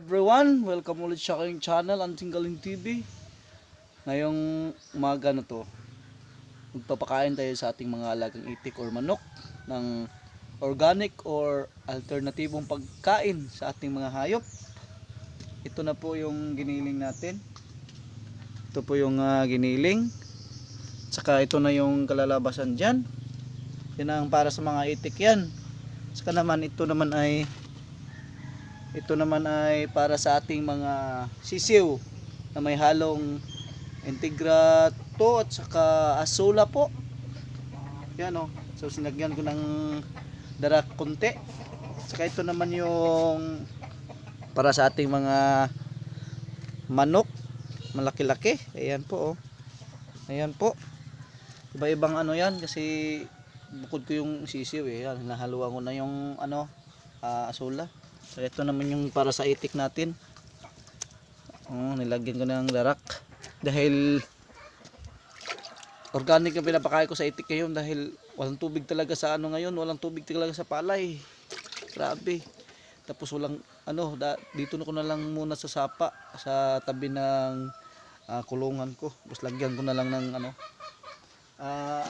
everyone, welcome ulit sa aking channel, Anting Galing TV. Ngayong umaga na to, magpapakain tayo sa ating mga alagang itik or manok ng organic or alternatibong pagkain sa ating mga hayop. Ito na po yung giniling natin. Ito po yung ah, giniling. Saka ito na yung kalalabasan dyan. Yan ang para sa mga itik yan. Saka naman ito naman ay ito naman ay para sa ating mga sisiw na may halong integrato at saka asola po. Yan o. So sinagyan ko ng darak konti. Saka ito naman yung para sa ating mga manok. Malaki-laki. Ayan po oh. Ayan po. Iba-ibang ano yan kasi bukod ko yung sisiw eh. Yan, nahaluan ko na yung ano ah, asola. So ito naman yung para sa itik natin. Oh, nilagyan ko ng darak dahil organic ang pinapakain ko sa itik ngayon dahil walang tubig talaga sa ano ngayon, walang tubig talaga sa palay. Grabe. Tapos walang ano, da, dito na ko na lang muna sa sapa sa tabi ng ah, kulungan ko. Tapos lagyan ko na lang ng ano ah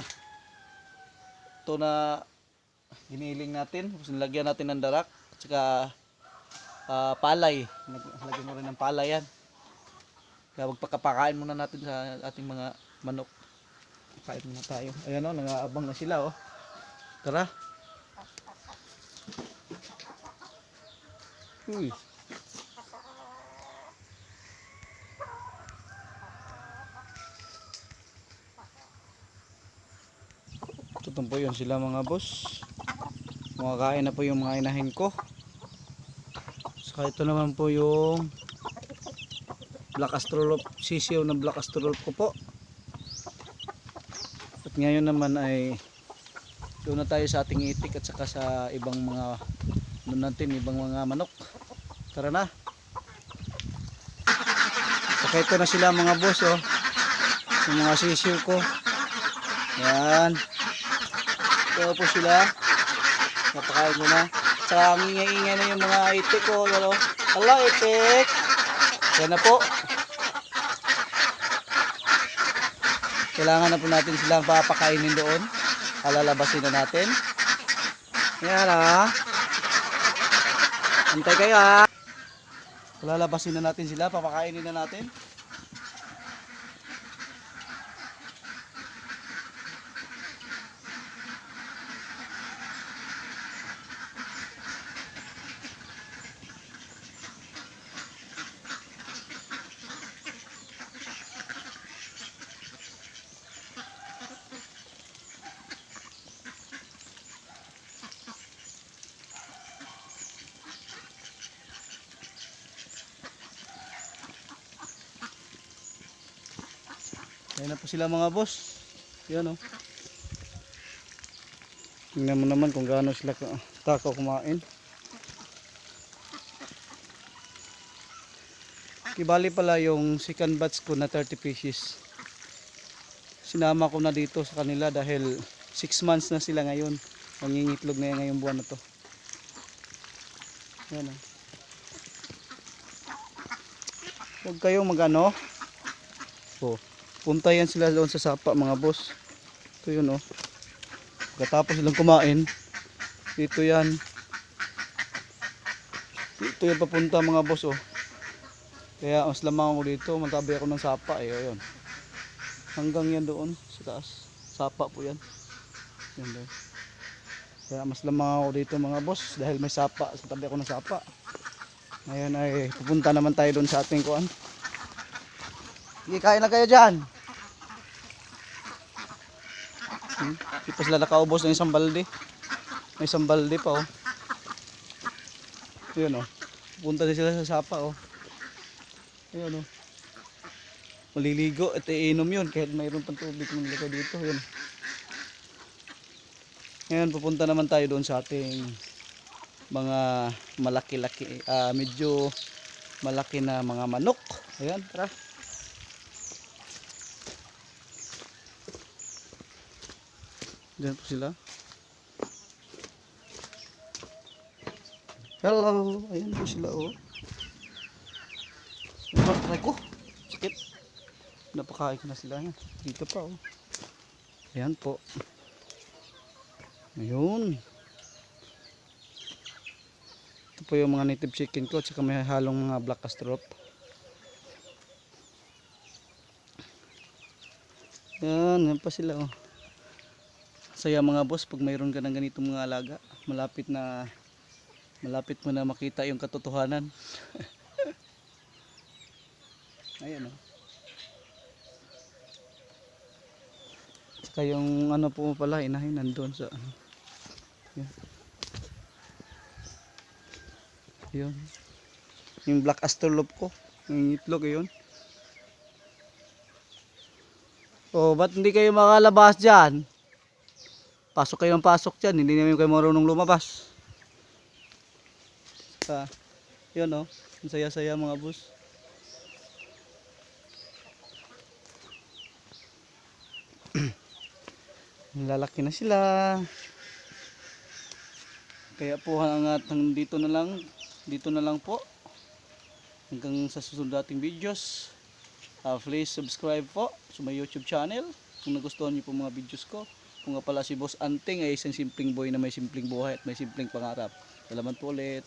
ito na giniling natin. Tapos nilagyan natin ng darak. Tsaka ah, palay. Lagyan mo rin ng palay yan. Kaya magpakapakain muna natin sa ating mga manok. Kain muna tayo. Ayan o, nangaabang na sila o. Tara. Uy. Tutong po yun sila mga boss. Kumakain na po yung mga inahin ko. Saka ito naman po yung black astrolop, sisiyo na black astrolop ko po. At ngayon naman ay doon na tayo sa ating itik at saka sa ibang mga doon natin ibang mga manok. Tara na. Saka ito na sila mga boss oh. Yung mga sisiyo ko. Yan. Ito po sila. Napakain ko na. Ang ingay-ingay na yung mga itik ko. Ano? Hello itik. Yan na po. Kailangan na po natin silang papakainin doon. Alalabasin na natin. Yan ha. Antay kayo ha. Lalabasin na natin sila. Papakainin na natin. Ayan na po sila mga boss. Yan o. Tingnan mo naman kung gaano sila takaw kumain. Kibali pala yung second batch ko na 30 pieces. Sinama ko na dito sa kanila dahil 6 months na sila ngayon. Nangingitlog na yan ngayong buwan na to. Yan o. Huwag kayong magano. Oh. Punta yan sila doon sa sapa mga boss. Ito yun oh. Pagkatapos silang kumain, dito yan. Dito yan papunta mga boss oh. Kaya mas lamang ako dito, matabi ako ng sapa eh. Ayun. Hanggang yan doon sa taas. Sapa po yan. Yan doon. Kaya mas lamang ako dito mga boss dahil may sapa. Sa tabi ako ng sapa. Ngayon ay pupunta naman tayo doon sa ating kuan. Sige, kain na kayo dyan. Hmm? Di pa sila ng isang balde. May isang balde pa oh. Yun oh. Punta din sila sa sapa oh. Ayun oh. Maliligo at iinom yun kahit mayroon pang tubig liko dito. Yun. Ngayon pupunta naman tayo doon sa ating mga malaki-laki, ah medyo malaki na mga manok. Ayan, tara. Diyan po sila. Hello. Ayan po sila oh. Try ko. Sakit. Napakain ko na sila yan. Dito pa oh. Ayan po. Ayun. Ito po yung mga native chicken ko. Tsaka may halong mga black castrop. Yan, yan pa sila oh. Saya mga boss pag mayroon ka ng ganitong mga alaga. Malapit na malapit mo na makita yung katotohanan. Ayan oh. Saka yung ano po pala, inahin nandun sa ano. Yun. Yung black astrolop ko. Yung itlog yun. Oh, ba't hindi kayo makalabas dyan? Pasok kayong pasok dyan. Hindi naman kayo marunong lumabas. Saka, yun oh. Ang saya-saya mga boss. Lalaki na sila. Kaya po hanggang dito na lang, dito na lang po. Hanggang sa susunod nating videos. Uh, please subscribe po sa my YouTube channel. Kung nagustuhan niyo po mga videos ko. Kung nga pala si Boss Anting ay isang simpleng boy na may simpleng buhay at may simpleng pangarap. Salamat po ulit.